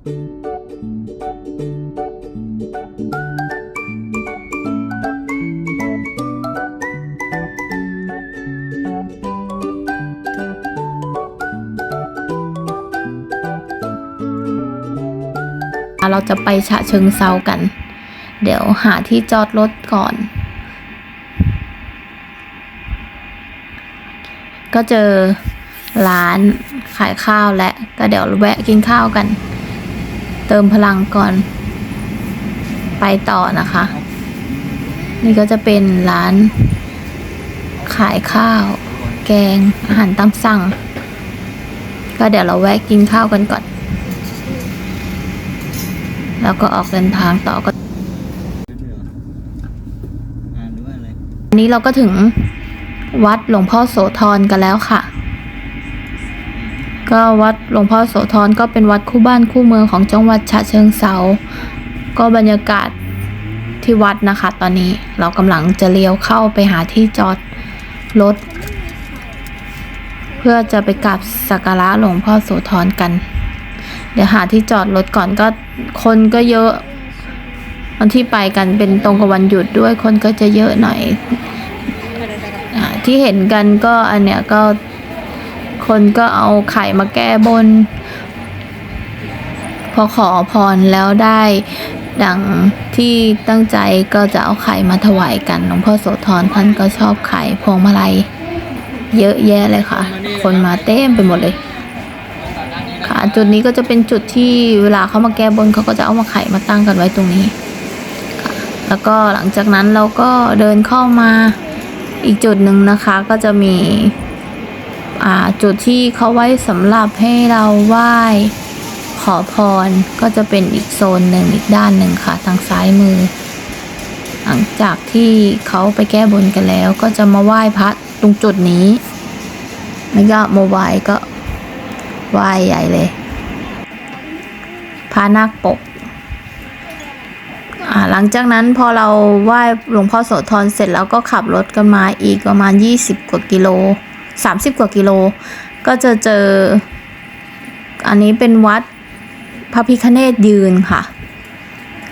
เราจะไปฉะเชิงเซากัน เดี๋ยวหาที่จอดรถก่อน ก็เจอร้านขายข้าวและก็เดี๋ยวแวะกินข้าวกัน เติมพลังก่อน ไปต่อนะคะ นี่ก็จะเป็นร้านขายข้าว แกง อาหารตามสั่ง ก็เดี๋ยวเราแวะกินข้าวกันก่อน แล้วก็ออกเดินทางต่อก็อ่านหรือว่าอะไรวันนี้เราก็ถึงวัดหลวงพ่อโสธรกันแล้วค่ะ ก็วัดหลวงพ่อโสธรก็เป็นวัดคู่บ้านคู่เมืองของจังหวัดฉะเชิงเซาก็บรรยากาศที่วัดนะคะ ตอนนี้เรากำลังจะเลี้ยวเข้าไปหาที่จอดรถเพื่อจะไปกราบสักการะหลวงพ่อโสธรกัน เดี๋ยวหาที่จอดรถก่อนก็คนก็เยอะวันที่ไปกันเป็นตรงกับวันหยุดด้วยคนก็จะเยอะหน่อยอที่เห็นกันก็อันเนี้ยก็ คนก็เอาไข่มาแก้บน พอขอพรแล้วได้ดังที่ตั้งใจก็จะเอาไข่มาถวายกันหลวงพ่อโสธรท่านก็ชอบไข่พวงมาลัยเยอะแยะเลยค่ะ คนมาเต็มไปหมดเลย ค่ะ จุดนี้ก็จะเป็นจุดที่เวลาเขามาแก้บนเขาก็จะเอามาไข่มาตั้งกันไว้ตรงนี้แล้วก็หลังจากนั้นเราก็เดินเข้ามาอีกจุดหนึ่งนะคะ ก็จะมี จุดที่เขาไว้สำหรับให้เราไหว้ขอพรก็จะเป็นอีกโซนหนึ่งอีกด้านหนึ่งค่ะ ทางซ้ายมือ หลังจากที่เขาไปแก้บนกันแล้ว ก็จะมาไหว้พระตรงจุดนี้แล้วก็มาไหว้ก็ไหว้ใหญ่เลยพระนาคปกหลังจากนั้นพอเราไหว้หลวงพ่อโสธรเสร็จแล้วก็ขับรถกันมาอีกประมาณ 20 กว่ากิโล 30 กว่ากิโล ก็จะเจอ อันนี้เป็นวัดพระพิคเนตยืนค่ะ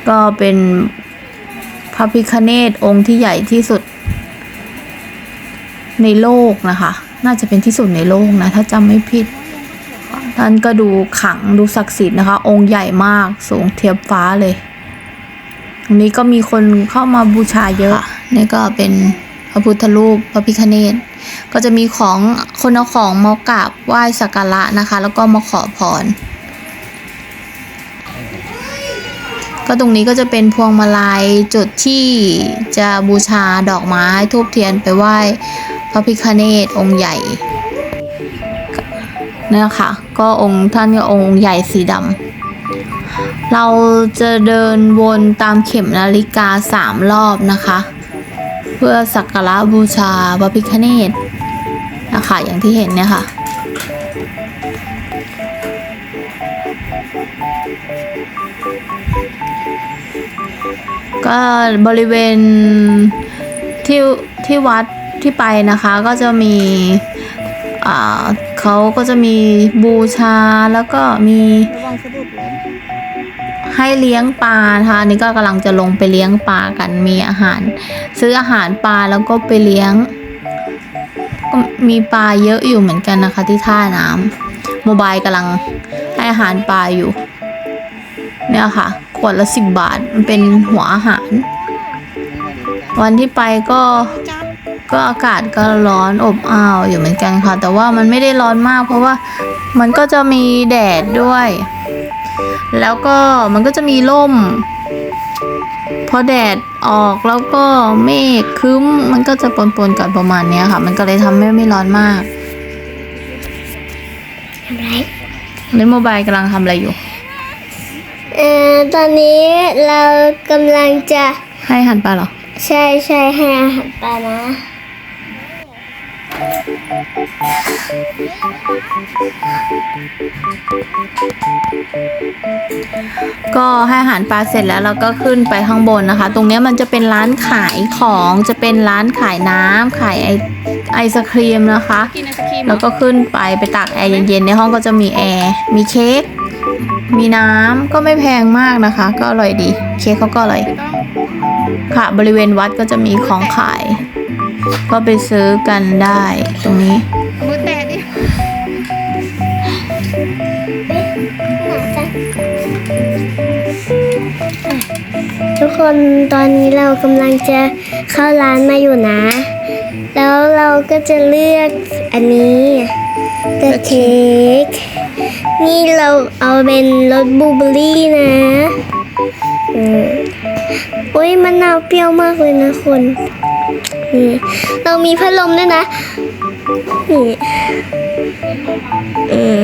ก็เป็นพระพิคเนตองค์ที่ใหญ่ที่สุดในโลกนะคะ น่าจะเป็นที่สุดในโลกนะ ถ้าจำไม่ผิด ท่านก็ดูขังดูศักดิ์สิทธิ์นะคะ องค์ใหญ่มากสูงเทียบฟ้าเลยตรงนี้ก็มีคนเข้ามาบูชาเยอะ นี่ก็เป็นพระพุทธรูปพระพิฆเนศ ก็จะมีของคนเอาของมากราบไหว้สักการะนะคะ แล้วก็มาขอพร ก็ตรงนี้ก็จะเป็นพวงมาลัยจุดที่จะบูชาดอกไม้ทูบเทียนไปไหว้พระพิฆเนศองค์ใหญ่นี่ยค่ะก็องค์ท่านก็องค์ใหญ่สีดำเราจะเดินวนตามเข็มนาฬิกาสามรอบนะคะ เพื่อสักการะบูชาพระพิฆเนศนะคะอย่างที่เห็นเนี่ยค่ะ ก็บริเวณที่ที่วัดที่ไปนะคะก็จะมีเขาก็จะมีบูชาแล้วก็มี ให้เลี้ยงปลานะคะนนี่ก็กำลังจะลงไปเลี้ยงปลากันมีอาหาร ซื้ออาหารปลาแล้วก็ไปเลี้ยงก็มีปลาเยอะอยู่เหมือนกันนะคะที่ท่าน้ำโมบายกำลังให้อาหารปลาอยู่เนี่ยค่ะขวดละสิบบาทมันเป็นหัวอาหาร วันที่ไปก็ก็อากาศก็ร้อนอบอ้าวอยู่เหมือนกันค่ะ แต่ว่ามันไม่ได้ร้อนมากเพราะว่ามันก็จะมีแดดด้วย แล้วก็มันก็จะมีร่ม พอแดดออกแล้วก็เมฆครึ้ม มันก็จะปนๆกันประมาณเนี้ยค่ะ มันก็เลยทำให้ไม่ร้อนมากอะไรเล่นโมบายกำลังทำอะไรอยู่ เอ่อตอนนี้เรากำลังจะให้อาหันปลาเหรอ ใช่ใช่ให้อาหารปลานะ ก็ให้อาหารปลาเสร็จแล้วเราก็ขึ้นไปข้างบนนะคะ ตรงเนี้ยมันจะเป็นร้านขายของจะเป็นร้านขายน้ำขายไอไอศครีมนะคะกินไอศครีมแล้วก็ขึ้นไปไปตากแอร์เย็นๆในห้องก็จะมีแอร์มีเค้กมีน้ำก็ไม่แพงมากนะคะ ก็อร่อยดี เค้กเขาก็อร่อยค่ะบริเวณวัดก็จะมีของขาย ก็ไปซื้อกันได้ตรงนี้มือแตะดิทุกคนตอนนี้เรากำลังจะเข้าร้านมาอยู่นะ แล้วเราก็จะเลือกอันนี้กับเค้กนี่เราเอาเป็นรสบลูเบอร์รี่นะอืมโอ้ยมะนาวเปรี้ยวมากเลยนะคน นี่เรามีพัดลมด้วยนะ นี่ อืม